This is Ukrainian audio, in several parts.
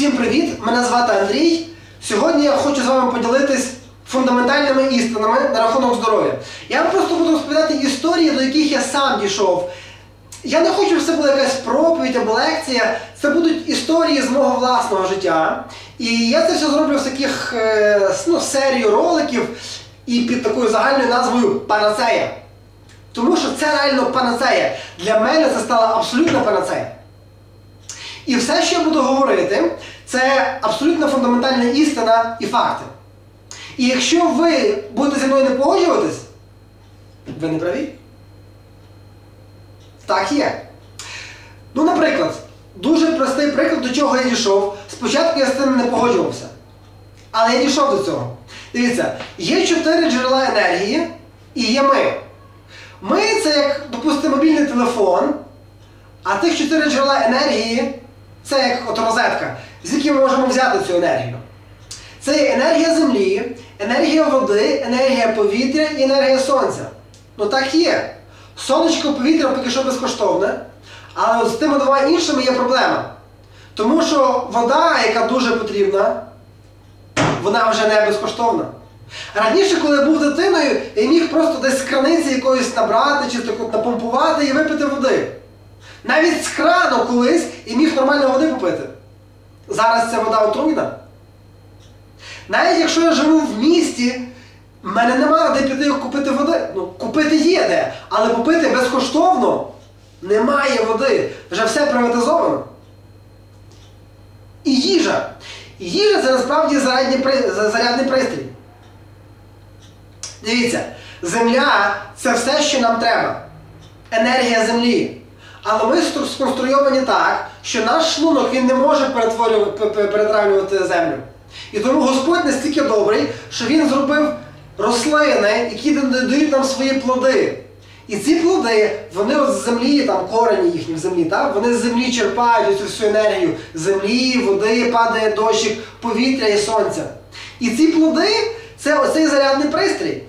Всім привіт! Мене звати Андрій. Сьогодні я хочу з вами поділитись фундаментальними істинами на рахунок здоров'я. Я вам просто буду розповідати історії, до яких я сам дійшов. Я не хочу, щоб це була якась проповідь або лекція. Це будуть історії з мого власного життя. І я це все зроблю в таких е, ну, серію роликів і під такою загальною назвою Панацея. Тому що це реально панацея. Для мене це стала абсолютна панацея. І все, що я буду говорити, це абсолютно фундаментальна істина і факти. І якщо ви будете зі мною не погоджуватись, ви не праві. Так є. Ну, наприклад, дуже простий приклад, до чого я дійшов. Спочатку я з цим не погоджувався. Але я дійшов до цього. Дивіться, є чотири джерела енергії і є ми. Ми це як, допустимо, мобільний телефон, а тих чотири джерела енергії це як от розетка, з якої ми можемо взяти цю енергію. Це енергія землі, енергія води, енергія повітря і енергія сонця. Ну так є. Сонечко повітря поки що безкоштовне, але з тими двома іншими є проблема. Тому що вода, яка дуже потрібна, вона вже не безкоштовна. Раніше, коли я був дитиною, я міг просто десь з краниці якоїсь набрати чи напомпувати і випити води. Навіть з крану колись і міг нормально води попити. Зараз ця вода отруйна. Навіть якщо я живу в місті, в мене немає де піти купити води. Ну, купити є де, але попити безкоштовно немає води. Вже все приватизовано. І їжа. І їжа це насправді зарядний пристрій. Дивіться, земля це все, що нам треба. Енергія землі. Але ми стру- сконструйовані так, що наш шлунок він не може перетравлювати землю. І тому Господь настільки добрий, що Він зробив рослини, які дають нам свої плоди. І ці плоди, вони от з землі, там корені їхні в землі, так? вони з землі черпають цю всю енергію землі, води, падає дощик, повітря і сонця. І ці плоди це оцей зарядний пристрій.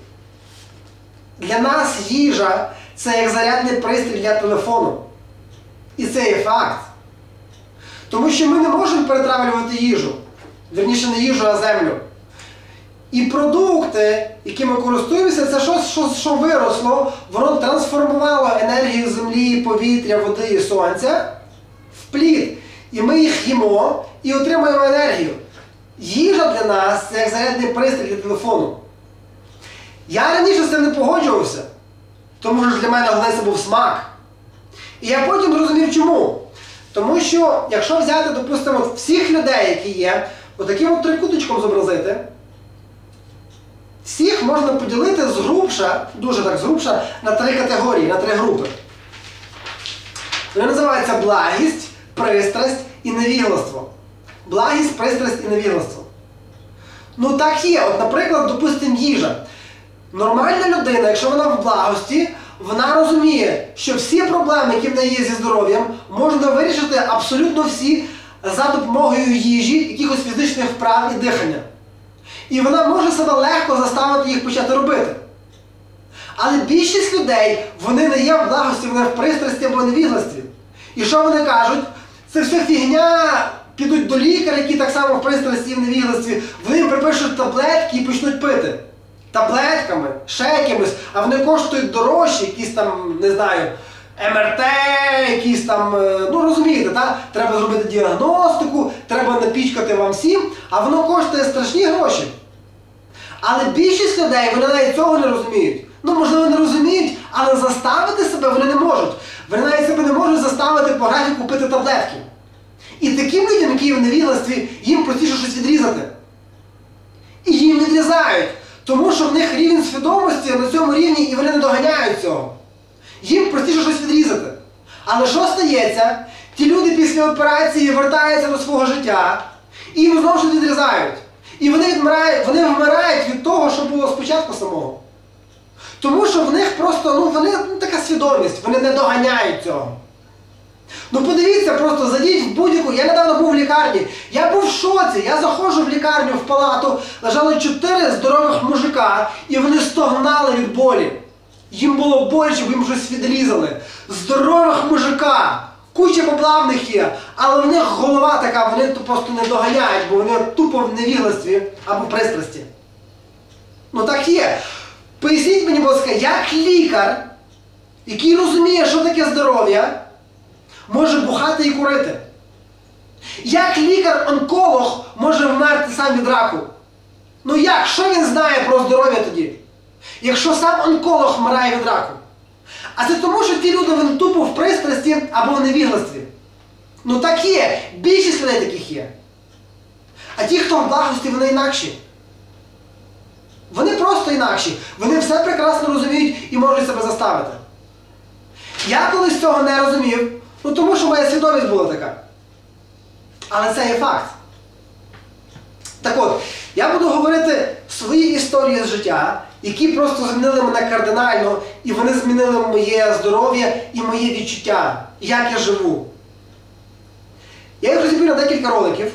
Для нас їжа це як зарядний пристрій для телефону. І це є факт. Тому що ми не можемо перетравлювати їжу. Верніше не їжу, а землю. І продукти, якими користуємося, це щось, що, що виросло, воно трансформувало енергію землі, повітря, води і сонця в плід. І ми їх їмо і отримуємо енергію. Їжа для нас це як зарядний пристрій для телефону. Я раніше з цим не погоджувався, тому що для мене головне це був смак. І я потім зрозумів чому. Тому що, якщо взяти, допустимо, всіх людей, які є, отаким от трикуточком зобразити, всіх можна поділити згрубша, дуже так згрубша, на три категорії, на три групи. Вони називаються благість, пристрасть і невігластво. Благість, пристрасть і невігластво. Ну так є. От, наприклад, допустимо, їжа. Нормальна людина, якщо вона в благості, вона розуміє, що всі проблеми, які в неї є зі здоров'ям, можна вирішити абсолютно всі за допомогою їжі, якихось фізичних вправ і дихання. І вона може себе легко заставити їх почати робити. Але більшість людей, вони не є в благості, вони в пристрасті або невігласті. І що вони кажуть? Це все фігня, підуть до лікаря, які так само в пристрасті і в невігласті, вони їм припишуть таблетки і почнуть пити. Таблетками, ще якимось, а вони коштують дорожчі, якісь там, не знаю, МРТ, якісь там, е, ну розумієте, та? треба зробити діагностику, треба напічкати вам всім, а воно коштує страшні гроші. Але більшість людей вони навіть цього не розуміють. Ну, можливо, не розуміють, але заставити себе вони не можуть. Вони навіть себе не можуть заставити по графіку пити таблетки. І таким людям, які в невігластві, їм простіше щось відрізати. І їм відрізають. Тому що в них рівень свідомості на цьому рівні і вони не доганяють цього. Їм простіше щось відрізати. Але що стається? Ті люди після операції вертаються до свого життя і їм знову щось відрізають. І вони, відмирають, вони вмирають від того, що було спочатку самого. Тому що в них просто ну, вони, ну, така свідомість, вони не доганяють цього. Ну подивіться, просто зайдіть в будь-яку. Я недавно був в лікарні. Я був в шоці. Я заходжу в лікарню в палату, лежали чотири здорових мужика, і вони стогнали від болі. Їм було боляче, бо їм щось відрізали. Здорових мужика. Куча бабла в них є, але в них голова така, вони то просто не доганяють, бо вони тупо в невігластві або пристрасті. Ну так є. Поясніть мені, будь ласка, як лікар, який розуміє, що таке здоров'я, може бухати і курити? Як лікар-онколог може вмерти сам від раку? Ну як? Що він знає про здоров'я тоді? Якщо сам онколог вмирає від раку? А це тому, що ті люди вони тупо в пристрасті або в невігластві. Ну так є. Більшість людей таких є. А ті, хто в благості, вони інакші. Вони просто інакші. Вони все прекрасно розуміють і можуть себе заставити. Я колись цього не розумів, ну тому що моя свідомість була така. Але це є факт. Так от, я буду говорити свої історії з життя, які просто змінили мене кардинально, і вони змінили моє здоров'я і моє відчуття, як я живу. Я їх розіб'ю на декілька роликів.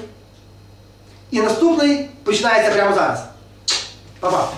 І наступний починається прямо зараз. Па-па!